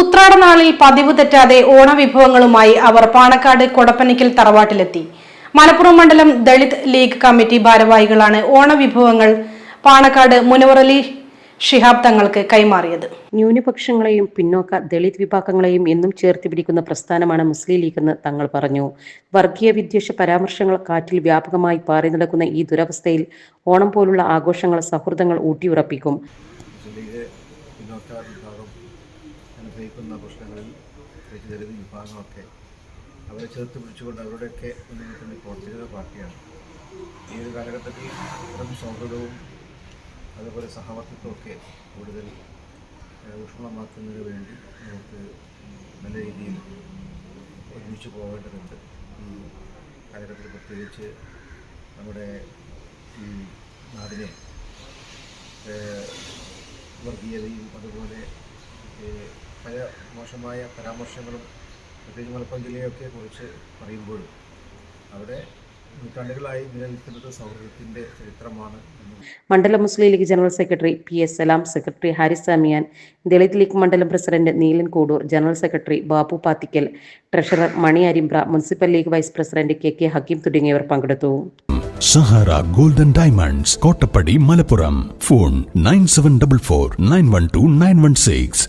ഉത്രാടനാളിൽ പതിവ് തെറ്റാതെ ഓണവിഭവങ്ങളുമായി അവർ പാണക്കാട് കൊടപ്പനിക്കൽ തറവാട്ടിലെത്തി. മലപ്പുറം മണ്ഡലം ദളിത് ലീഗ് കമ്മിറ്റി ഭാരവാഹികളാണ് ഓണവിഭവങ്ങൾ പാണക്കാട് മുനവറലി ഷിഹാബ് തങ്ങൾക്ക് കൈമാറിയത്. ന്യൂനപക്ഷങ്ങളെയും പിന്നോക്ക ദളിത് വിഭാഗങ്ങളെയും എന്നും ചേർത്ത് പിടിക്കുന്ന പ്രസ്ഥാനമാണ് മുസ്ലിം എന്ന് തങ്ങൾ പറഞ്ഞു. വർഗീയ വിദ്വേഷ പരാമർശങ്ങൾ കാറ്റിൽ വ്യാപകമായി പാറി നടക്കുന്ന ഈ ദുരവസ്ഥയിൽ ഓണം പോലുള്ള ആഘോഷങ്ങൾ സൗഹൃദങ്ങൾ ഊട്ടിയുറപ്പിക്കും. അനുഭവിക്കുന്ന പ്രശ്നങ്ങളിൽ പ്രത്യേകിച്ച് ദളിത് വിഭാഗങ്ങളൊക്കെ അവരെ ചേർത്ത് പിടിച്ചുകൊണ്ട് അവരുടെയൊക്കെ മുന്നിൽ പ്രവർത്തിക്കുന്ന പാർട്ടിയാണ്. ഈ ഒരു കാലഘട്ടത്തിൽ ഇത്തരം സൗഹൃദവും അതുപോലെ സഹവർത്തിത്വമൊക്കെ കൂടുതൽ ഊഷ്മളമാക്കുന്നതിന് വേണ്ടി നമുക്ക് നല്ല രീതിയിൽ ഒരുമിച്ച് പോകേണ്ടതുണ്ട്. ഈ കാലഘട്ടത്തിൽ പ്രത്യേകിച്ച് നമ്മുടെ ഈ നാടിനെ വർഗീയതയും അതുപോലെ പല മോശമായ പരാമർശങ്ങളും പ്രത്യേകിച്ച് മലപ്പുറം ജില്ലയൊക്കെ കുറിച്ച് പറയുമ്പോഴും അവിടെ നൂറ്റാണ്ടുകളായി നിലനിൽക്കുന്നത് സൗഹൃദത്തിന്റെ ചരിത്രമാണ് എന്ന് മണ്ഡലം Muslim league general secretary P S Salam secretary Haris Samiyan Dalit league മണ്ഡലം president Neelan Kudur general secretary Babu Pathikkal treasurer Mani Arimbra municipal league vice president K K Hakeem തുടങ്ങിയവർ പങ്കെടുത്തു. Sahara golden diamonds Kottappadi Malappuram. Phone nine seven double four nine one two nine one six.